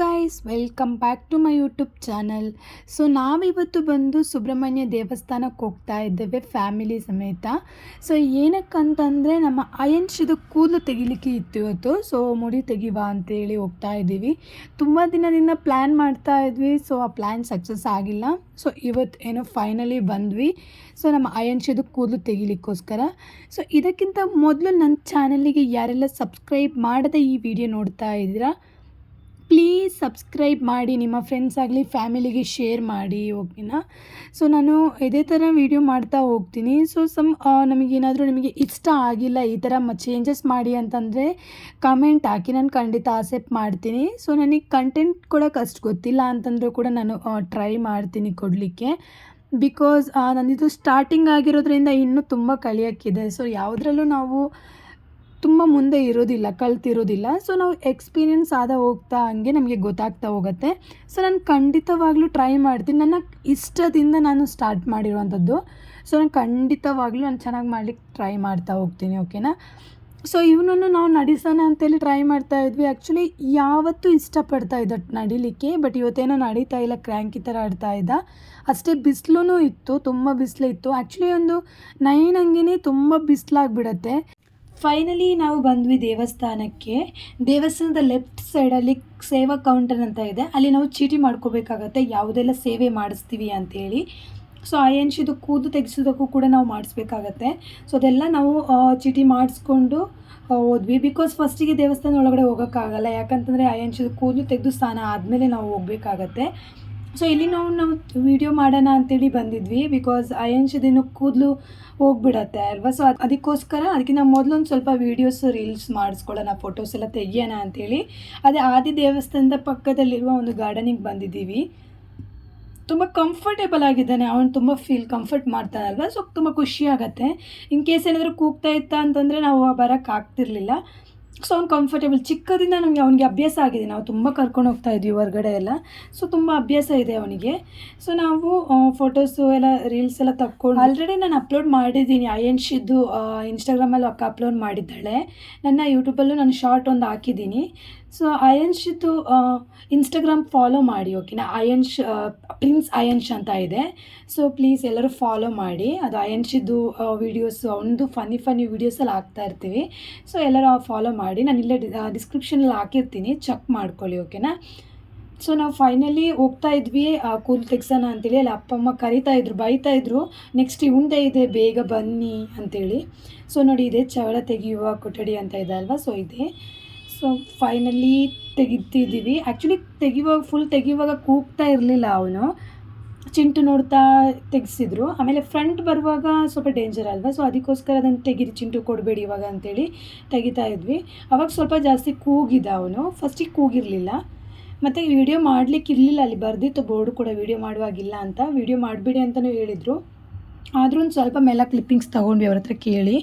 Guys welcome back to my YouTube channel so ನಾವಿವತ್ತು ಬಂದು ಸುಬ್ರಹ್ಮಣ್ಯ ದೇವಸ್ಥಾನಕ್ಕೆ ಹೋಗ್ತಾ ಇದ್ದೇವೆ ಫ್ಯಾಮಿಲಿ ಸಮೇತ. ಸೊ ಏನಕ್ಕಂತಂದರೆ ನಮ್ಮ ಅಯನ್ಶದ ಕೂದಲು ತೆಗಿಲಿಕ್ಕೆ ಇತ್ತು ಇವತ್ತು ಸೊ ಮುಡಿ ತೆಗಿವಾ ಅಂತೇಳಿ ಹೋಗ್ತಾ ಇದ್ದೀವಿ. ತುಂಬ ದಿನದಿಂದ ಪ್ಲ್ಯಾನ್ ಮಾಡ್ತಾ ಇದ್ವಿ. ಸೊ ಆ ಪ್ಲ್ಯಾನ್ ಸಕ್ಸಸ್ ಆಗಿಲ್ಲ. ಸೊ ಇವತ್ತು ಏನೋ ಫೈನಲಿ ಬಂದ್ವಿ. ಸೊ ನಮ್ಮ ಅಯನ್ಶದ ಕೂದಲು ತೆಗಿಲಿಕ್ಕೋಸ್ಕರ. ಸೊ ಇದಕ್ಕಿಂತ ಮೊದಲು ನನ್ನ ಚಾನಲಿಗೆ ಯಾರೆಲ್ಲ ಸಬ್ಸ್ಕ್ರೈಬ್ ಮಾಡದೆ ಈ ವಿಡಿಯೋ ನೋಡ್ತಾ ಇದ್ದೀರಾ ಪ್ಲೀಸ್ ಸಬ್ಸ್ಕ್ರೈಬ್ ಮಾಡಿ, ನಿಮ್ಮ ಫ್ರೆಂಡ್ಸ್ ಆಗಲಿ ಫ್ಯಾಮಿಲಿಗೆ ಶೇರ್ ಮಾಡಿ, ಓಕೆನಾ? ಸೊ ನಾನು ಇದೇ ಥರ ವೀಡಿಯೋ ಮಾಡ್ತಾ ಹೋಗ್ತೀನಿ. ಸೊ ಸಮ್ ನಮಗೇನಾದರೂ ನಿಮಗೆ ಇಷ್ಟ ಆಗಿಲ್ಲ ಈ ಥರ ಮ ಚೇಂಜಸ್ ಮಾಡಿ ಅಂತಂದರೆ ಕಮೆಂಟ್ ಹಾಕಿ, ನಾನು ಖಂಡಿತ ಆಸೆಪ್ಟ್ ಮಾಡ್ತೀನಿ. ಸೊ ನನಗೆ ಕಂಟೆಂಟ್ ಕೊಡೋಕೆ ಅಷ್ಟು ಗೊತ್ತಿಲ್ಲ ಅಂತಂದರೂ ಕೂಡ ನಾನು ಟ್ರೈ ಮಾಡ್ತೀನಿ ಕೊಡಲಿಕ್ಕೆ. ಬಿಕಾಸ್ ನನ್ನದು ಸ್ಟಾರ್ಟಿಂಗ್ ಆಗಿರೋದ್ರಿಂದ ಇನ್ನೂ ತುಂಬ ಕಲಿಯೋಕ್ಕಿದೆ. ಸೊ ಯಾವುದ್ರಲ್ಲೂ ನಾವು ತುಂಬ ಮುಂದೆ ಇರೋದಿಲ್ಲ, ಕಲ್ತಿರೋದಿಲ್ಲ. ಸೊ ನಾವು ಎಕ್ಸ್ಪೀರಿಯನ್ಸ್ ಆದ ಹೋಗ್ತಾ ಹಂಗೆ ನಮಗೆ ಗೊತ್ತಾಗ್ತಾ ಹೋಗುತ್ತೆ. ಸೊ ನಾನು ಖಂಡಿತವಾಗ್ಲೂ ಟ್ರೈ ಮಾಡ್ತೀನಿ. ನನ್ನ ಇಷ್ಟದಿಂದ ನಾನು ಸ್ಟಾರ್ಟ್ ಮಾಡಿರುವಂಥದ್ದು. ಸೊ ನಾನು ಖಂಡಿತವಾಗ್ಲೂ ನಾನು ಚೆನ್ನಾಗಿ ಮಾಡ್ಲಿಕ್ಕೆ ಟ್ರೈ ಮಾಡ್ತಾ ಹೋಗ್ತೀನಿ ಓಕೆನಾ ಸೊ ಇವನನ್ನು ನಾವು ನಡೆಸೋಣ ಅಂತೇಳಿ ಟ್ರೈ ಮಾಡ್ತಾ ಇದ್ವಿ. ಆ್ಯಕ್ಚುಲಿ ಯಾವತ್ತೂ ಇಷ್ಟಪಡ್ತಾ ಇದ್ದ ನಡಿಲಿಕ್ಕೆ ಬಟ್ ಇವತ್ತೇನೋ ನಡೀತಾ ಇಲ್ಲ ಕ್ರ್ಯಾಂಕ್ ಈ ಥರ ಆಡ್ತಾ ಇದ್ದ. ಅಷ್ಟೇ ಬಿಸಿಲು ಇತ್ತು, ತುಂಬ ಬಿಸಿಲು ಇತ್ತು. ಆ್ಯಕ್ಚುಲಿ ಒಂದು ನೈನ್ ಹಂಗೆ ತುಂಬ ಬಿಸಿಲಾಗ್ಬಿಡತ್ತೆ. ಫೈನಲಿ ನಾವು ಬಂದ್ವಿ ದೇವಸ್ಥಾನಕ್ಕೆ. ದೇವಸ್ಥಾನದ ಲೆಫ್ಟ್ ಸೈಡಲ್ಲಿ ಸೇವಾ ಕೌಂಟರ್ ಅಂತ ಇದೆ. ಅಲ್ಲಿ ನಾವು ಚೀಟಿ ಮಾಡ್ಕೋಬೇಕಾಗತ್ತೆ. ಯಾವುದೆಲ್ಲ ಸೇವೆ ಮಾಡಿಸ್ತೀವಿ ಅಂತೇಳಿ. ಸೊ ಅಯನ್ಶಿದು ಕೂದು ತೆಗೆಸೋದಕ್ಕೂ ಕೂಡ ನಾವು ಮಾಡಿಸ್ಬೇಕಾಗತ್ತೆ. ಸೊ ಅದೆಲ್ಲ ನಾವು ಚೀಟಿ ಮಾಡಿಸ್ಕೊಂಡು ಹೋದ್ವಿ. ಬಿಕಾಸ್ ಫಸ್ಟಿಗೆ ದೇವಸ್ಥಾನ ಒಳಗಡೆ ಹೋಗೋಕ್ಕಾಗಲ್ಲ. ಯಾಕಂತಂದರೆ ಅಯನ್ಶಿದು ಕೂದಲು ತೆಗೆದು ಸ್ನಾನ ಆದಮೇಲೆ ನಾವು ಹೋಗಬೇಕಾಗತ್ತೆ. ಸೊ ಇಲ್ಲಿ ನಾವು ನಾವು ವಿಡಿಯೋ ಮಾಡೋಣ ಅಂತೇಳಿ ಬಂದಿದ್ವಿ ಬಿಕಾಸ್ ಅಯನ್ಶಿದಿನ ಕೂದಲು ಹೋಗ್ಬಿಡತ್ತೆ ಅಲ್ವಾ? ಸೊ ಅದಕ್ಕೋಸ್ಕರ ಅದಕ್ಕಿಂತ ಮೊದಲೊಂದು ಸ್ವಲ್ಪ ವೀಡಿಯೋಸ್ ರೀಲ್ಸ್ ಮಾಡಿಸ್ಕೊಳ್ಳೋಣ ಫೋಟೋಸ್ ಎಲ್ಲ ತೆಗಿಯೋಣ ಅಂತೇಳಿ. ಅದೇ ಆದಿ ದೇವಸ್ಥಾನದ ಪಕ್ಕದಲ್ಲಿರುವ ಒಂದು ಗಾರ್ಡನಿಗೆ ಬಂದಿದ್ದೀವಿ. ತುಂಬ ಕಂಫರ್ಟೇಬಲ್ ಆಗಿದ್ದಾನೆ. ಅವನು ತುಂಬ ಫೀಲ್ ಕಂಫರ್ಟ್ ಮಾಡ್ತಾನಲ್ವ ಸೊ ತುಂಬ ಖುಷಿ ಇನ್ ಕೇಸ್ ಏನಾದರೂ ಕೂಗ್ತಾ ಇತ್ತ ಅಂತಂದರೆ ನಾವು ಬರೋಕ್ಕೆ ಆಗ್ತಿರ್ಲಿಲ್ಲ. ಸೊ ಅವ್ನು ಕಂಫರ್ಟೇಬಲ್ ಚಿಕ್ಕದಿಂದ ನಮಗೆ ಅವನಿಗೆ ಅಭ್ಯಾಸ ಆಗಿದೆ. ನಾವು ತುಂಬ ಕರ್ಕೊಂಡು ಹೋಗ್ತಾ ಇದ್ವಿ ಹೊರಗಡೆ ಎಲ್ಲ. ಸೊ ತುಂಬ ಅಭ್ಯಾಸ ಇದೆ ಅವನಿಗೆ. ಸೊ ನಾವು ಫೋಟೋಸು ಎಲ್ಲ ರೀಲ್ಸ್ ಎಲ್ಲ ತಕ್ಕೊಂಡು ಆಲ್ರೆಡಿ ನಾನು ಅಪ್ಲೋಡ್ ಮಾಡಿದ್ದೀನಿ. ಅಯನ್ಶಿದ್ದು ಇನ್ಸ್ಟಾಗ್ರಾಮಲ್ಲಿ ಅಕ್ಕ ಅಪ್ಲೋಡ್ ಮಾಡಿದ್ದಾಳೆ. ನನ್ನ ಯೂಟ್ಯೂಬಲ್ಲೂ ನಾನು ಶಾರ್ಟ್ ಒಂದು ಹಾಕಿದ್ದೀನಿ. ಸೊ ಅಯನ್ಶಿತು ಇನ್ಸ್ಟಾಗ್ರಾಮ್ ಫಾಲೋ ಮಾಡಿ ಓಕೆನಾ ಅಯನ್ಶ್ ಪ್ರಿನ್ಸ್ ಅಯನ್ಶ್ ಅಂತ ಇದೆ. ಸೊ ಪ್ಲೀಸ್ ಎಲ್ಲರೂ ಫಾಲೋ ಮಾಡಿ. ಅದು ಅಯನ್ಶಿದ್ದು ವೀಡಿಯೋಸ್ ಅವನದು ಫನ್ನಿ ಫನ್ನಿ ವೀಡಿಯೋಸಲ್ಲಿ ಹಾಕ್ತಾ ಇರ್ತೀವಿ. ಸೊ ಎಲ್ಲರೂ ಫಾಲೋ ಮಾಡಿ. ನಾನು ಇಲ್ಲೇ ಡಿಸ್ಕ್ರಿಪ್ಷನಲ್ಲಿ ಹಾಕಿರ್ತೀನಿ. ಚೆಕ್ ಮಾಡ್ಕೊಳ್ಳಿ ಓಕೆನಾ ಸೊ ನಾವು ಫೈನಲಿ ಹೋಗ್ತಾ ಇದ್ವಿ ಕೂಲ್ ತೆಗ್ಸೋಣ ಅಂತೇಳಿ. ಅಲ್ಲಿ ಅಪ್ಪ, ಅಮ್ಮ ಕರಿತಾ ಇದ್ರು, ಬೈತಾ ಇದ್ರು. ನೆಕ್ಸ್ಟ್ ಉಂಡೆ ಇದೆ, ಬೇಗ ಬನ್ನಿ ಅಂತೇಳಿ. ಸೊ ನೋಡಿ, ಇದೆ ಚವಳ ತೆಗೆಯುವ ಕೊಠಡಿ ಅಂತ ಇದೆ ಅಲ್ವಾ? ಸೊ ಇದೆ. ಸೊ ಫೈನಲಿ ತೆಗಿತಿದ್ದೀವಿ. ಆ್ಯಕ್ಚುಲಿ ತೆಗಿಯುವಾಗ ಫುಲ್ ತೆಗಿಯುವಾಗ ಕೂಗ್ತಾ ಇರಲಿಲ್ಲ ಅವನು. ಚಿಂಟು ನೋಡ್ತಾ ತೆಗೆಸಿದ್ರು. ಆಮೇಲೆ ಫ್ರಂಟ್ ಬರುವಾಗ ಸ್ವಲ್ಪ ಡೇಂಜರ್ ಅಲ್ವಾ? ಸೊ ಅದಕ್ಕೋಸ್ಕರ ಅದನ್ನು ತೆಗೀರಿ, ಚಿಂಟು ಕೊಡಬೇಡಿ ಇವಾಗ ಅಂತೇಳಿ ತೆಗಿತಾ ಇದ್ವಿ. ಅವಾಗ ಸ್ವಲ್ಪ ಜಾಸ್ತಿ ಕೂಗಿದ ಅವನು. ಫಸ್ಟಿಗೆ ಕೂಗಿರಲಿಲ್ಲ. ಮತ್ತು ವಿಡಿಯೋ ಮಾಡಲಿಕ್ಕೆ ಇರಲಿಲ್ಲ ಅಲ್ಲಿ. ಬರ್ದಿತ್ತು, ಬೋರ್ಡ್ ಕೂಡ ವಿಡಿಯೋ ಮಾಡುವಾಗಿಲ್ಲ ಅಂತ. ವಿಡಿಯೋ ಮಾಡಿಬಿಡಿ ಅಂತಲೂ ಹೇಳಿದರು. ಆದರೂ ಒಂದು ಸ್ವಲ್ಪ ಮೇಲೆ ಕ್ಲಿಪ್ಪಿಂಗ್ಸ್ ತೊಗೊಂಡ್ವಿ ಅವ್ರ ಹತ್ರ ಕೇಳಿ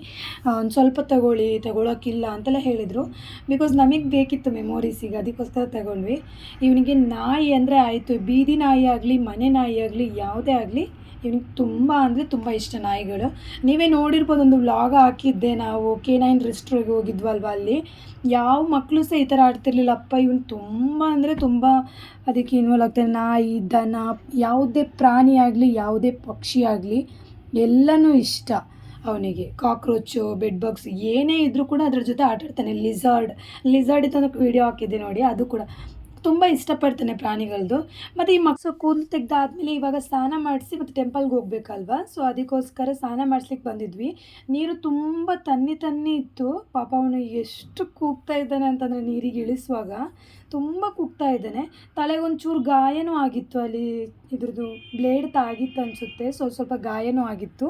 ಒಂದು ಸ್ವಲ್ಪ ತಗೊಳ್ಳಿ ತಗೊಳಕ್ಕಿಲ್ಲ ಅಂತೆಲ್ಲ ಹೇಳಿದರು. ಬಿಕಾಸ್ ನಮಗೆ ಬೇಕಿತ್ತು ಮೆಮೊರೀಸಿಗೆ ಅದಕ್ಕೋಸ್ಕರ ತಗೊಂಡ್ವಿ. ಇವನಿಗೆ ನಾಯಿ ಅಂದರೆ ಆಯಿತು, ಬೀದಿ ನಾಯಿ ಆಗಲಿ, ಮನೆ ನಾಯಿ ಆಗಲಿ, ಯಾವುದೇ ಆಗಲಿ, ಇವ್ನಿಗೆ ತುಂಬ ಅಂದರೆ ತುಂಬ ಇಷ್ಟ ನಾಯಿಗಳು. ನೀವೇ ನೋಡಿರ್ಬೋದು ಒಂದು ವ್ಲಾಗ್ ಹಾಕಿದ್ದೆ ನಾವು ಕೆ ನೈನ್ ರೆಸ್ಟ್ರಿಗೆ ಹೋಗಿದ್ವಲ್ವ ಅಲ್ಲಿ. ಯಾವ ಮಕ್ಕಳು ಸಹ ಈ ಥರ ಆಡ್ತಿರ್ಲಿಲ್ಲ. ಅಪ್ಪ, ಇವನು ತುಂಬ ಅಂದರೆ ತುಂಬ ಅದಕ್ಕೆ ಇನ್ವಾಲ್ವ್ ಆಗ್ತಾನೆ. ನಾಯಿ, ದನ, ಯಾವುದೇ ಪ್ರಾಣಿ ಆಗಲಿ, ಯಾವುದೇ ಪಕ್ಷಿ ಆಗಲಿ ಎಲ್ಲನೂ ಇಷ್ಟ ಅವನಿಗೆ. ಕಾಕ್ರೋಚು ಬೆಡ್ ಬಗ್ಸ್ ಏನೇ ಇದ್ದರೂ ಕೂಡ ಅದ್ರ ಜೊತೆ ಆಟಾಡ್ತಾನೆ. ಲಿಝಾರ್ಡ್ ಲಿಝಾರ್ಡ್ ಇತ್ತು ವೀಡಿಯೋ ಹಾಕಿದ್ದೆ ನೋಡಿ, ಅದು ಕೂಡ. ತುಂಬ ಇಷ್ಟಪಡ್ತಾನೆ ಪ್ರಾಣಿಗಳದ್ದು ಮತ್ತು ಈ ಮಕ್ಸು ಕೂದಲು ತೆಗೆದಾದ್ಮೇಲೆ ಇವಾಗ ಸ್ನಾನ ಮಾಡಿಸಿ ಮತ್ತು ಟೆಂಪಲ್ಗೆ ಹೋಗ್ಬೇಕಲ್ವಾ? ಸೊ ಅದಕ್ಕೋಸ್ಕರ ಸ್ನಾನ ಮಾಡಿಸ್ಲಿಕ್ಕೆ ಬಂದಿದ್ವಿ. ನೀರು ತುಂಬ ತನ್ನಿ ತನ್ನಿ ಇತ್ತು. ಪಾಪ ಅವನು ಎಷ್ಟು ಕೂಗ್ತಾ ಇದ್ದಾನೆ ಅಂತಂದರೆ ನೀರಿಗೆ ಇಳಿಸುವಾಗ. ತುಂಬ ಕೂಗ್ತಾ ಇದ್ದಾನೆ. ತಲೆಗೊಂಚೂರು ಗಾಯನೂ ಆಗಿತ್ತು ಅಲ್ಲಿ. ಇದ್ರದ್ದು ಬ್ಲೇಡ್ ತಾಗಿತ್ತು ಅನಿಸುತ್ತೆ. ಸೊ ಸ್ವಲ್ಪ ಗಾಯನೂ ಆಗಿತ್ತು.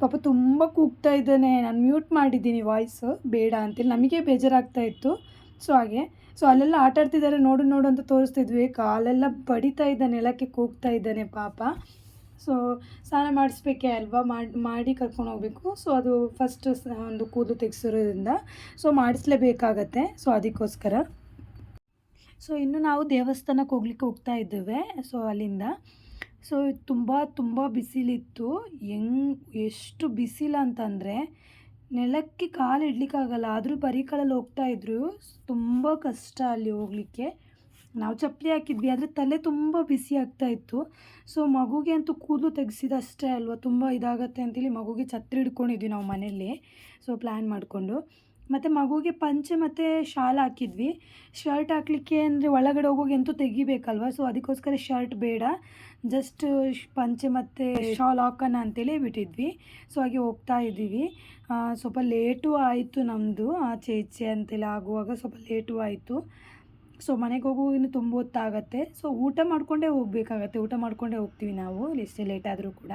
ಪಾಪ ತುಂಬ ಕೂಗ್ತಾ ಇದ್ದಾನೆ. ನಾನು ಮ್ಯೂಟ್ ಮಾಡಿದ್ದೀನಿ ವಾಯ್ಸು ಬೇಡ ಅಂತೇಳಿ ನಮಗೆ ಬೇಜಾರಾಗ್ತಾ ಇತ್ತು. ಸೊ ಹಾಗೆ. ಸೊ ಅಲ್ಲೆಲ್ಲ ಆಟ ಆಡ್ತಿದ್ದಾರೆ ನೋಡು ನೋಡು ಅಂತ ತೋರಿಸ್ತಿದ್ವಿ. ಕಾಲೆಲ್ಲ ಬಡಿತಾ ಇದ್ದಾನೆ ನೆಲಕ್ಕೆ ಕೂಗ್ತಾ ಇದ್ದಾನೆ ಪಾಪ. ಸೊ ಸ್ನಾನ ಮಾಡಿಸ್ಬೇಕೇ ಅಲ್ವಾ? ಮಾಡಿ ಮಾಡಿ ಕರ್ಕೊಂಡು ಹೋಗ್ಬೇಕು. ಸೊ ಅದು ಫಸ್ಟ್ ಒಂದು ಕೂದಲು ತೆಗೆಸಿರೋದ್ರಿಂದ. ಸೊ ಮಾಡಿಸ್ಲೇಬೇಕಾಗತ್ತೆ. ಸೊ ಅದಕ್ಕೋಸ್ಕರ. ಸೊ ಇನ್ನು ನಾವು ದೇವಸ್ಥಾನಕ್ಕೆ ಹೋಗ್ಲಿಕ್ಕೆ ಹೋಗ್ತಾ ಇದ್ದೇವೆ. ಸೊ ಅಲ್ಲಿಂದ. ಸೊ ತುಂಬ ತುಂಬ ಬಿಸಿಲಿತ್ತು. ಹೆಂಗ್, ಎಷ್ಟು ಬಿಸಿಲ ಅಂತಂದರೆ ನೆಲಕ್ಕೆ ಕಾಲು ಇಡ್ಲಿಕ್ಕಾಗಲ್ಲ, ಆದರೂ ಪರಿಕಳಲ್ಲಿ ಹೋಗ್ತಾ ಇದ್ರು. ತುಂಬ ಕಷ್ಟ ಅಲ್ಲಿ ಹೋಗಲಿಕ್ಕೆ. ನಾವು ಚಪ್ಪಲಿ ಹಾಕಿದ್ವಿ, ಆದರೆ ತಲೆ ತುಂಬ ಬಿಸಿ ಆಗ್ತಾ ಇತ್ತು. ಸೊ ಮಗುಗೆ ಅಂತೂ ಕೂದಲು ತೆಗೆಸಿದಷ್ಟೇ ಅಲ್ವಾ, ತುಂಬ ಇದಾಗತ್ತೆ ಅಂತೇಳಿ ಮಗುಗೆ ಛತ್ರಿ ಹಿಡ್ಕೊಂಡಿದ್ವಿ ನಾವು ಮನೆಯಲ್ಲಿ. ಸೊ ಪ್ಲ್ಯಾನ್ ಮಾಡಿಕೊಂಡು. ಮತ್ತು ಮಗುಗೆ ಪಂಚೆ ಮತ್ತು ಶಾಲ್ ಹಾಕಿದ್ವಿ. ಶರ್ಟ್ ಹಾಕ್ಲಿಕ್ಕೆ ಅಂದರೆ ಒಳಗಡೆ ಹೋಗೋಗಿ ಅಂತೂ ತೆಗಿಬೇಕಲ್ವ? ಸೊ ಅದಕ್ಕೋಸ್ಕರ ಶರ್ಟ್ ಬೇಡ. ಜಸ್ಟ್ ಪಂಚೆ ಮತ್ತು ಶಾಲ್ ಹಾಕೋಣ ಅಂತೇಳಿ ಬಿಟ್ಟಿದ್ವಿ. ಸೊ ಹಾಗೆ ಹೋಗ್ತಾ ಇದ್ದೀವಿ. ಆ, ಸ್ವಲ್ಪ ಲೇಟು ಆಯಿತು ನಮ್ಮದು ಆಚೆ ಈಚೆ ಅಂತೇಳಿ ಆಗುವಾಗ ಸ್ವಲ್ಪ ಲೇಟು ಆಯಿತು. ಸೊ ಮನೆಗೆ ಹೋಗೋ ಇನ್ನು ತುಂಬ ಹೊತ್ತಾಗತ್ತೆ. ಸೊ ಊಟ ಮಾಡಿಕೊಂಡೇ ಹೋಗಬೇಕಾಗತ್ತೆ. ಊಟ ಮಾಡಿಕೊಂಡೇ ಹೋಗ್ತೀವಿ ನಾವು. ಎಷ್ಟೇ ಲೇಟಾದರೂ ಕೂಡ.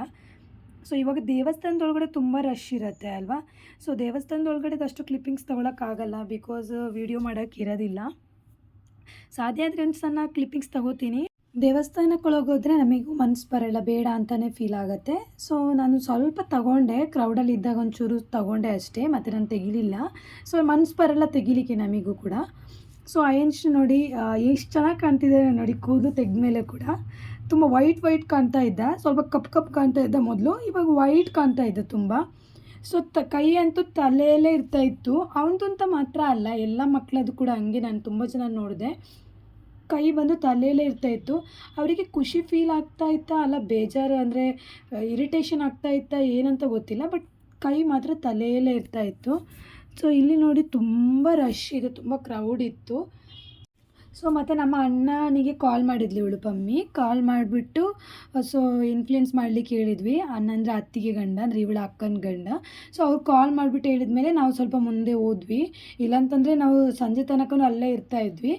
ಸೊ ಇವಾಗ ದೇವಸ್ಥಾನದೊಳಗಡೆ ತುಂಬ ರಶ್ ಇರುತ್ತೆ ಅಲ್ವಾ? ಸೊ ದೇವಸ್ಥಾನದೊಳಗಡೆ ಅಷ್ಟು ಕ್ಲಿಪ್ಪಿಂಗ್ಸ್ ತೊಗೊಳಕ್ಕಾಗಲ್ಲ ಬಿಕಾಸ್ ವಿಡಿಯೋ ಇರೋದಿಲ್ಲ. ಸಾಧ್ಯ ಆದರೆ ಒಂದು ಸಣ್ಣ ಕ್ಲಿಪ್ಪಿಂಗ್ಸ್ ತಗೋತೀನಿ. ದೇವಸ್ಥಾನಕ್ಕೊಳಗೋದ್ರೆ ನಮಗೂ ಮನ್ಸು ಬರೋಲ್ಲ, ಬೇಡ ಅಂತಲೇ ಫೀಲ್ ಆಗುತ್ತೆ. ಸೊ ನಾನು ಸ್ವಲ್ಪ ತಗೊಂಡೆ ಕ್ರೌಡಲ್ಲಿ ಇದ್ದಾಗ ಒಂಚೂರು ತಗೊಂಡೆ ಅಷ್ಟೇ, ಮತ್ತು ನಾನು ತೆಗಿಲಿಲ್ಲ. ಸೊ ಮನ್ಸು ಬರೋಲ್ಲ ತೆಗಿಲಿಕ್ಕೆ ನಮಗೂ ಕೂಡ. ಸೊ ಅಯನ್ಶ್ ನೋಡಿ ಎಷ್ಟು ಚೆನ್ನಾಗಿ ಕಾಣ್ತಿದೆ ನೋಡಿ, ಕೂದಲು ತೆಗೆದ್ಮೇಲೆ ಕೂಡ. ತುಂಬ ವೈಟ್ ವೈಟ್ ಕಾಣ್ತಾ ಇದ್ದ, ಸ್ವಲ್ಪ ಕಪ್ ಕಪ್ ಕಾಣ್ತಾ ಇದ್ದ ಮೊದಲು, ಇವಾಗ ವೈಟ್ ಕಾಣ್ತಾ ಇದ್ದ ತುಂಬ. ಸೊ ತ, ಕೈ ಅಂತೂ ತಲೆಯಲ್ಲೇ ಇರ್ತಾ ಇತ್ತು. ಅಂತ ಮಾತ್ರ ಅಲ್ಲ, ಎಲ್ಲ ಮಕ್ಕಳದು ಕೂಡ ಹಂಗೆ ನಾನು ತುಂಬ ಜನ ನೋಡಿದೆ. ಕೈ ಬಂದು ತಲೆಯಲ್ಲೇ ಇರ್ತಾ ಇತ್ತು. ಅವರಿಗೆ ಖುಷಿ ಫೀಲ್ ಆಗ್ತಾ ಇತ್ತಾ, ಅಲ್ಲ ಬೇಜಾರು ಅಂದರೆ ಇರಿಟೇಷನ್ ಆಗ್ತಾ ಇತ್ತಾ, ಏನಂತ ಗೊತ್ತಿಲ್ಲ ಬಟ್ ಕೈ ಮಾತ್ರ ತಲೆಯಲ್ಲೇ ಇರ್ತಾ ಇತ್ತು. ಸೊ ಇಲ್ಲಿ ನೋಡಿ ತುಂಬ ರಶ್ ಇದೆ, ತುಂಬ ಕ್ರೌಡ್ ಇತ್ತು. ಸೊ ಮತ್ತು ನಮ್ಮ ಅಣ್ಣನಿಗೆ ಕಾಲ್ ಮಾಡಿದ್ವಿ ಇವಳು ಪಮ್ಮಿ. ಕಾಲ್ ಮಾಡಿಬಿಟ್ಟು ಸೊ ಇನ್ಫ್ಲುಯೆನ್ಸ್ ಮಾಡ್ಲಿಕ್ಕೆ ಹೇಳಿದ್ವಿ. ಅಂದರೆ ಅತ್ತಿಗೆ ಗಂಡ, ಅಂದರೆ ಇವಳ ಅಕ್ಕನ ಗಂಡ. ಸೊ ಅವ್ರು ಕಾಲ್ ಮಾಡಿಬಿಟ್ಟು ಹೇಳಿದ್ಮೇಲೆ ನಾವು ಸ್ವಲ್ಪ ಮುಂದೆ ಹೋದ್ವಿ. ಇಲ್ಲಾಂತಂದರೆ ನಾವು ಸಂಜೆ ತನಕ ಅಲ್ಲೇ ಇರ್ತಾ ಇದ್ವಿ.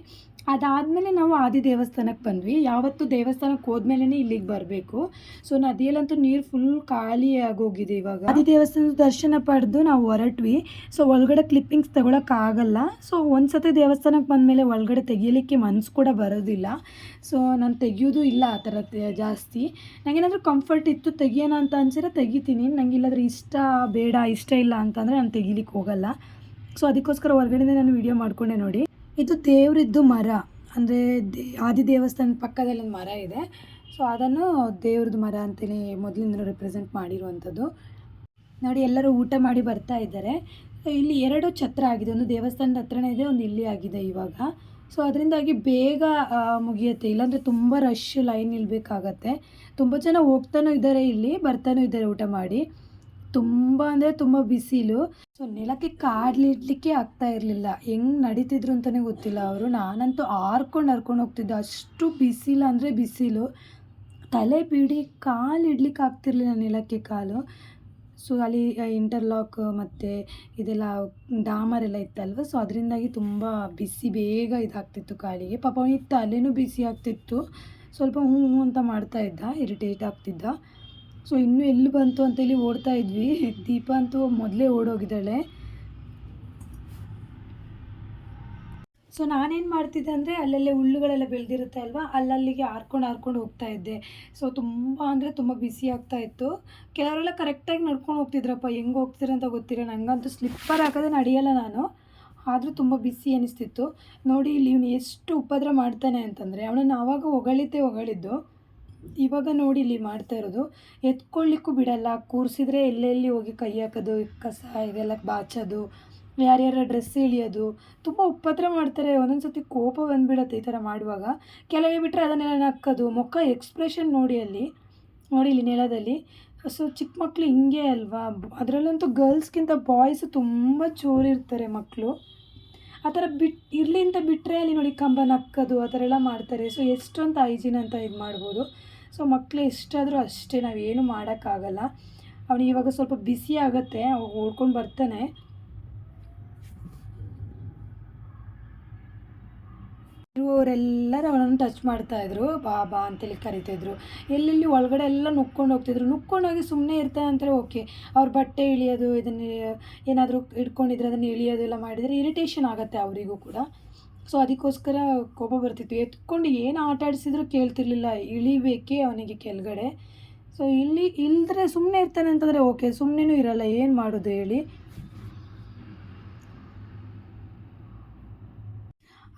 ಅದಾದಮೇಲೆ ನಾವು ಆದಿ ದೇವಸ್ಥಾನಕ್ಕೆ ಬಂದ್ವಿ. ಯಾವತ್ತು ದೇವಸ್ಥಾನಕ್ಕೆ ಹೋದ್ಮೇಲೆ ಇಲ್ಲಿಗೆ ಬರಬೇಕು. ಸೊ, ನದಿಯಲ್ಲಂತೂ ನೀರು ಫುಲ್ ಖಾಲಿ ಆಗೋಗಿದೆ ಇವಾಗ. ಆದಿ ದೇವಸ್ಥಾನದ ದರ್ಶನ ಪಡೆದು ನಾವು ಹೊರಟ್ವಿ. ಸೊ, ಒಳಗಡೆ ಕ್ಲಿಪ್ಪಿಂಗ್ಸ್ ತಗೊಳಕ್ಕಾಗಲ್ಲ ಸೊ ಒಂದು ಸತಿ ದೇವಸ್ಥಾನಕ್ಕೆ ಬಂದಮೇಲೆ ಒಳಗಡೆ ತೆಗಿಯಲಿಕ್ಕೆ ಮನ್ಸು ಕೂಡ ಬರೋದಿಲ್ಲ. ಸೊ, ನಾನು ತೆಗಿಯೋದು ಇಲ್ಲ ಆ ಥರ ಜಾಸ್ತಿ. ನನಗೇನಾದರೂ ಕಂಫರ್ಟ್ ಇತ್ತು, ತೆಗಿಯೋಣ ಅಂತ ಅನ್ಸಿದ್ರೆ ತೆಗಿತೀನಿ. ನನಗೆ ಇಲ್ಲಾದ್ರೆ ಇಷ್ಟ ಬೇಡ, ಇಷ್ಟ ಇಲ್ಲ ಅಂತಂದರೆ ನಾನು ತೆಗಿಲಿಕ್ಕೆ ಹೋಗಲ್ಲ. ಸೊ, ಅದಕ್ಕೋಸ್ಕರ ಹೊರಗಡೆನೇ ನಾನು ವಿಡಿಯೋ ಮಾಡ್ಕೊಂಡೆ ನೋಡಿ. ಇದು ದೇವರಿದ್ದು ಮರ. ಅಂದರೆ ದೇ, ಆದಿ ದೇವಸ್ಥಾನದ ಪಕ್ಕದಲ್ಲಿ ಒಂದು ಮರ ಇದೆ. ಸೊ ಅದನ್ನು ದೇವ್ರದ್ದು ಮರ ಅಂತೇಳಿ ಮೊದಲಿಂದ ರೆಪ್ರೆಸೆಂಟ್ ಮಾಡಿರುವಂಥದ್ದು. ನೋಡಿ, ಎಲ್ಲರೂ ಊಟ ಮಾಡಿ ಬರ್ತಾ ಇದ್ದಾರೆ. ಇಲ್ಲಿ ಎರಡು ಛತ್ರ ಆಗಿದೆ. ಒಂದು ದೇವಸ್ಥಾನದ ಹತ್ರನೇ ಇದೆ, ಒಂದು ಇಲ್ಲಿ ಆಗಿದೆ ಇವಾಗ. ಸೊ ಅದರಿಂದಾಗಿ ಬೇಗ ಮುಗಿಯುತ್ತೆ. ಇಲ್ಲಾಂದರೆ ತುಂಬ ರಶ್ ಲೈನ್ ನಿಲ್ಬೇಕಾಗತ್ತೆ. ತುಂಬ ಜನ ಹೋಗ್ತಾನೂ ಇದ್ದಾರೆ ಇಲ್ಲಿ, ಬರ್ತಾನೂ ಇದ್ದಾರೆ ಊಟ ಮಾಡಿ. ತುಂಬ ಅಂದರೆ ತುಂಬ ಬಿಸಿಲು ಸೊ ನೆಲಕ್ಕೆ ಕಾಡ್ಲಿಡ್ಲಿಕ್ಕೆ ಆಗ್ತಾ ಇರಲಿಲ್ಲ. ಹೆಂಗ್ ನಡೀತಿದ್ರು ಅಂತಲೇ ಗೊತ್ತಿಲ್ಲ ಅವರು. ನಾನಂತೂ ಆರ್ಕೊಂಡು ಹರ್ಕೊಂಡು ಹೋಗ್ತಿದ್ದೆ. ಅಷ್ಟು ಬಿಸಿಲು ಅಂದರೆ ಬಿಸಿಲು ತಲೆ ಬಿಡಿ ಕಾಲು ಇಡ್ಲಿಕ್ಕೆ ಆಗ್ತಿರ್ಲಿಲ್ಲ ನೆಲಕ್ಕೆ ಕಾಲು. ಸೊ ಅಲ್ಲಿ ಇಂಟರ್ಲಾಕ್ ಮತ್ತು ಇದೆಲ್ಲ ಡಾಮರ್ ಎಲ್ಲ ಇತ್ತಲ್ವ? ಸೊ ಅದರಿಂದಾಗಿ ತುಂಬ ಬಿಸಿ ಬೇಗ ಇದಾಗ್ತಿತ್ತು ಕಾಲಿಗೆ. ಪಾಪ ಅವನಿಗೆ ತಲೆನೂ ಬಿಸಿ ಆಗ್ತಿತ್ತು. ಸ್ವಲ್ಪ ಹ್ಞೂ ಹ್ಞೂ ಅಂತ ಮಾಡ್ತಾ ಇದ್ದ. ಇರಿಟೇಟ್ ಆಗ್ತಿದ್ದ. ಸೊ ಇನ್ನೂ ಎಲ್ಲಿ ಬಂತು ಅಂತೇಳಿ ಓಡ್ತಾ ಇದ್ವಿ. ದೀಪ ಅಂತೂ ಮೊದಲೇ ಓಡೋಗಿದ್ದಾಳೆ. ಸೊ ನಾನೇನು ಮಾಡ್ತಿದ್ದೆ ಅಂದರೆ ಅಲ್ಲಲ್ಲೇ ಹುಲ್ಲುಗಳೆಲ್ಲ ಬೆಳೆದಿರುತ್ತೆ ಅಲ್ವಾ? ಅಲ್ಲಲ್ಲಿಗೆ ಹಾರ್ಕೊಂಡು ಹಾರ್ಕೊಂಡು ಹೋಗ್ತಾ ಇದ್ದೆ. ಸೊ ತುಂಬ ಅಂದರೆ ತುಂಬ ಬಿಸಿ ಆಗ್ತಾ ಇತ್ತು. ಕೆಲವರೆಲ್ಲ ಕರೆಕ್ಟಾಗಿ ನಡ್ಕೊಂಡು ಹೋಗ್ತಿದ್ರಪ್ಪ. ಹೆಂಗೆ ಹೋಗ್ತೀರ ಅಂತ ಗೊತ್ತಿರ ನನಗಂತೂ ಸ್ಲಿಪ್ಪರ್ ಹಾಕೋದೇ ನಡೆಯಲ್ಲ ನಾನು. ಆದರೂ ತುಂಬ ಬಿಸಿ ಅನಿಸ್ತಿತ್ತು. ನೋಡಿ ಇಲ್ಲಿ ಇವನು ಎಷ್ಟು ಉಪದ್ರ ಮಾಡ್ತಾನೆ ಅಂತಂದರೆ, ಅವನನ್ನು ಆವಾಗ ಹೊಗಳಿದ್ದೆ ಹೊಗಳಿದ್ದು. ಇವಾಗ ನೋಡಿ ಇಲ್ಲಿ ಮಾಡ್ತಾ ಇರೋದು, ಎತ್ಕೊಳ್ಳಿಕ್ಕೂ ಬಿಡಲ್ಲ, ಕೂರಿಸಿದ್ರೆ ಎಲ್ಲೆಲ್ಲಿ ಹೋಗಿ ಕೈ ಹಾಕೋದು, ಕಸ ಇದೆಲ್ಲ ಬಾಚೋದು, ಯಾರ್ಯಾರ ಡ್ರೆಸ್ ಇಳಿಯೋದು, ತುಂಬ ಉಪದ್ರ ಮಾಡ್ತಾರೆ ಒಂದೊಂದು ಸತಿ ಕೋಪ ಬಂದುಬಿಡತ್ತೆ ಈ ಥರ ಮಾಡುವಾಗ. ಕೆಳಗೆ ಬಿಟ್ಟರೆ ಅದನ್ನೆಲ್ಲ ನಕ್ಕೋದು. ಮುಖ ಎಕ್ಸ್ಪ್ರೆಷನ್ ನೋಡಿ ಅಲ್ಲಿ, ನೋಡಿ ಇಲ್ಲಿ ನೆಲದಲ್ಲಿ. ಸೊ ಚಿಕ್ಕ ಮಕ್ಕಳು ಹಿಂಗೆ ಅಲ್ವಾ? ಅದರಲ್ಲಂತೂ ಗರ್ಲ್ಸ್ಗಿಂತ ಬಾಯ್ಸ್ ತುಂಬ ಚೋರಿರ್ತಾರೆ ಮಕ್ಕಳು ಆ ಥರ ಬಿಟ್, ಇರಲಿ ಅಂತ ಬಿಟ್ಟರೆ ಅಲ್ಲಿ ನೋಡಿ ಕಂಬ ನಕ್ಕೋದು, ಆ ಥರ ಎಲ್ಲ ಮಾಡ್ತಾರೆ. ಸೊ ಎಷ್ಟೊಂದು ಹೈಜಿನ್ ಅಂತ ಇದು ಮಾಡ್ಬೋದು ಸೊ ಮಕ್ಕಳು ಎಷ್ಟಾದರೂ ಅಷ್ಟೇ, ನಾವೇನು ಮಾಡೋಕ್ಕಾಗಲ್ಲ. ಅವನಿಗೆ ಇವಾಗ ಸ್ವಲ್ಪ ಬಿಸಿ ಆಗುತ್ತೆ, ಅವಾಗ ಓಡ್ಕೊಂಡು ಬರ್ತಾನೆ. ಇರುವವರೆಲ್ಲರೂ ಅವನನ್ನು ಟಚ್ ಮಾಡ್ತಾಯಿದ್ರು ಬಾ ಬಾ ಅಂತೇಳಿ ಕರಿತಿದ್ರು ಎಲ್ಲೆಲ್ಲಿ ಒಳಗಡೆ ಎಲ್ಲ ನುಕ್ಕೊಂಡು ಹೋಗ್ತಿದ್ರು ನುಕ್ಕೊಂಡೋಗಿ ಸುಮ್ಮನೆ ಇರ್ತಾರೆ ಅಂತಾರೆ ಓಕೆ ಅವ್ರ ಬಟ್ಟೆ ಇಳಿಯೋದು, ಇದನ್ನು ಏನಾದರೂ ಇಟ್ಕೊಂಡಿದ್ರೆ ಅದನ್ನು ಇಳಿಯೋದು, ಎಲ್ಲ ಮಾಡಿದರೆ ಇರಿಟೇಷನ್ ಆಗುತ್ತೆ ಅವರಿಗೂ ಕೂಡ. ಸೊ ಅದಕ್ಕೋಸ್ಕರ ಕೋಪ ಬರ್ತಿತ್ತು. ಎತ್ಕೊಂಡು ಏನು ಆಟ ಆಡಿಸಿದ್ರು ಕೇಳ್ತಿರ್ಲಿಲ್ಲ. ಇಳಿಬೇಕೇ ಅವನಿಗೆ ಕೆಳಗಡೆ. ಸೊ ಇಲ್ಲಿ ಇಲ್ದ್ರೆ ಸುಮ್ಮನೆ ಇರ್ತಾನೆ ಅಂತಂದರೆ ಓಕೆ ಸುಮ್ಮನೆ ಇರಲ್ಲ. ಏನು ಮಾಡೋದು ಹೇಳಿ?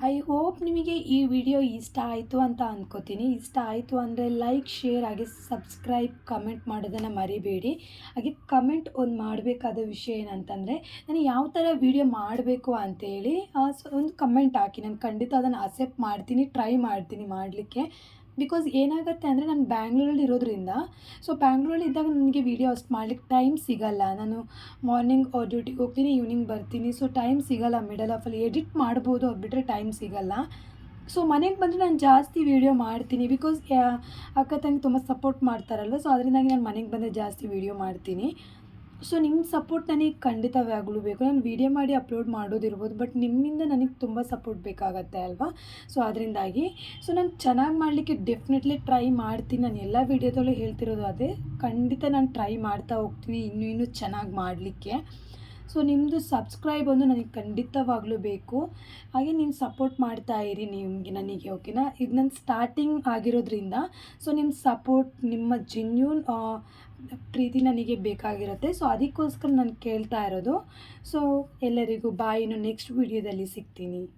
ಐ ಹೋಪ್ ನಿಮಗೆ ಈ ವಿಡಿಯೋ ಇಷ್ಟ ಆಯಿತು ಅಂತ ಅಂದ್ಕೋತೀನಿ ಇಷ್ಟ ಆಯಿತು ಅಂದರೆ ಲೈಕ್ ಶೇರ್ ಹಾಗೆ ಸಬ್ಸ್ಕ್ರೈಬ್ ಕಮೆಂಟ್ ಮಾಡೋದನ್ನು ಮರಿಬೇಡಿ. ಹಾಗೆ ಕಮೆಂಟ್ ಒಂದು ಮಾಡಬೇಕಾದ ವಿಷಯ ಏನಂತಂದರೆ, ನಾನು ಯಾವ ಥರ ವಿಡಿಯೋ ಮಾಡಬೇಕು ಅಂತೇಳಿ ಒಂದು ಕಮೆಂಟ್ ಹಾಕಿ. ನಾನು ಖಂಡಿತ ಅದನ್ನು ಅಕ್ಸೆಪ್ಟ್ ಮಾಡ್ತೀನಿ ಟ್ರೈ ಮಾಡ್ತೀನಿ ಮಾಡಲಿಕ್ಕೆ. ಬಿಕಾಸ್ ಏನಾಗುತ್ತೆ ಅಂದರೆ ನಾನು ಬ್ಯಾಂಗ್ಳೂರಲ್ಲಿ ಇರೋದ್ರಿಂದ ಸೊ ಬ್ಯಾಂಗ್ಳೂರಲ್ಲಿ ಇದ್ದಾಗ ನನಗೆ ವೀಡಿಯೋ ಅಷ್ಟು ಮಾಡ್ಲಿಕ್ಕೆ ಟೈಮ್ ಸಿಗಲ್ಲ. ನಾನು ಮಾರ್ನಿಂಗ್ ಡ್ಯೂಟಿಗೆ ಹೋಗ್ತೀನಿ ಈವ್ನಿಂಗ್ ಬರ್ತೀನಿ. ಸೊ ಟೈಮ್ ಸಿಗಲ್ಲ ಮಿಡಲ್ ಆಫಲ್ಲಿ ಎಡಿಟ್ ಮಾಡ್ಬೋದು ಅದು ಬಿಟ್ಟರೆ ಟೈಮ್ ಸಿಗಲ್ಲ. ಸೊ ಮನೆಗೆ ಬಂದರೆ ನಾನು ಜಾಸ್ತಿ ವೀಡಿಯೋ ಮಾಡ್ತೀನಿ ಬಿಕಾಸ್ ಅಕ್ಕ ತಂಗಿ ತುಂಬ ಸಪೋರ್ಟ್ ಮಾಡ್ತಾರಲ್ವ? ಸೊ ಅದರಿಂದಾಗಿ ನಾನು ಮನೆಗೆ ಬಂದರೆ ಜಾಸ್ತಿ ವೀಡಿಯೋ ಮಾಡ್ತೀನಿ. ಸೊ ನಿಮ್ಮ ಸಪೋರ್ಟ್ ನನಗೆ ಖಂಡಿತವಾಗ್ಲೂ ಬೇಕು. ನಾನು ವೀಡಿಯೋ ಮಾಡಿ ಅಪ್ಲೋಡ್ ಮಾಡೋದಿರ್ಬೋದು ಬಟ್ ನಿಮ್ಮಿಂದ ನನಗೆ ತುಂಬ ಸಪೋರ್ಟ್ ಬೇಕಾಗತ್ತೆ ಅಲ್ವಾ? ಸೊ ಅದರಿಂದಾಗಿ ಸೊ ನಾನು ಚೆನ್ನಾಗಿ ಮಾಡಲಿಕ್ಕೆ ಡೆಫಿನೆಟ್ಲಿ ಟ್ರೈ ಮಾಡ್ತೀನಿ. ನಾನು ಎಲ್ಲ ವೀಡಿಯೋದಲ್ಲೂ ಹೇಳ್ತಿರೋದು ಅದೇ. ಖಂಡಿತ ನಾನು ಟ್ರೈ ಮಾಡ್ತಾ ಹೋಗ್ತೀನಿ, ಇನ್ನೂ ಇನ್ನೂ ಚೆನ್ನಾಗಿ ಮಾಡಲಿಕ್ಕೆ. ಸೊ ನಿಮ್ಮದು ಸಬ್ಸ್ಕ್ರೈಬ್ ಒಂದು ನನಗೆ ಖಂಡಿತವಾಗ್ಲೂ ಬೇಕು. ಹಾಗೆ ನೀವು ಸಪೋರ್ಟ್ ಮಾಡ್ತಾ ಇರಿ ನಿಮಗೆ, ನನಗೆ ಓಕೆನಾ ಇದು ನನ್ನ ಸ್ಟಾರ್ಟಿಂಗ್ ಆಗಿರೋದ್ರಿಂದ ಸೊ ನಿಮ್ಮ ಸಪೋರ್ಟ್ ನಿಮ್ಮ ಜೆನ್ಯೂನ್ ಪ್ರೀತಿ ನನಗೆ ಬೇಕಾಗಿರುತ್ತೆ. ಸೊ ಅದಕ್ಕೋಸ್ಕರ ನಾನು ಕೇಳ್ತಾ ಇರೋದು. ಸೊ ಎಲ್ಲರಿಗೂ ಬಾಯ್ ನೆಕ್ಸ್ಟ್ ವೀಡಿಯೋದಲ್ಲಿ ಸಿಗ್ತೀನಿ.